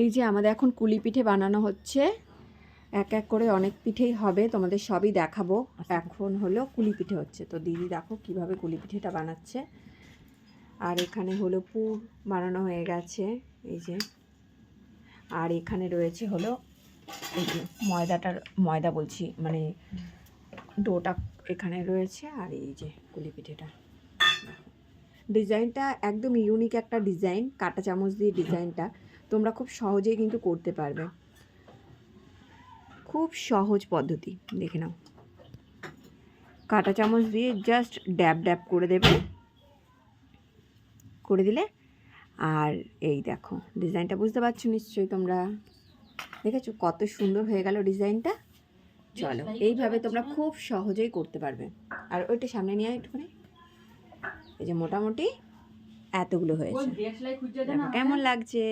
এই যে আমাদের এখন কুলি পিঠে বানানো হচ্ছে এক এক করে অনেক পিঠেই হবে তোমাদের সবই দেখাবো। এখন হলো কুলি পিঠে হচ্ছে। তো দিদি দেখো কীভাবে কুলি পিঠেটা বানাচ্ছে। আর এখানে হলো পুর বানানো হয়ে গেছে এই যে। আর এখানে রয়েছে হলো এই যে ময়দাটার ময়দা বলছি মানে ডোটা এখানে রয়েছে আর এই যে কুলি পিঠেটা। ডিজাইনটা একদম ইউনিক একটা ডিজাইন কাঁটা চামচ দিয়ে ডিজাইনটা। তোমরা খুব সহজেই কিন্তু করতে পারবে। খুব সহজ পদ্ধতি দেখে নাও। কাঁটা চামচ দিয়ে জাস্ট ড্যাব ড্যাব করে দেবে। করে দিলে? আর এই দেখো ডিজাইনটা বুঝতে পারছ নিশ্চয়ই তোমরা? দেখেছ কত সুন্দর হয়ে গেল ডিজাইনটা? চলো এইভাবে তোমরা খুব সহজেই করতে পারবে। আর ওইটা সামনে নিয়ে একটুখানি। এই যে মোটামুটি এতগুলো হয়েছে। কেমন লাগছে?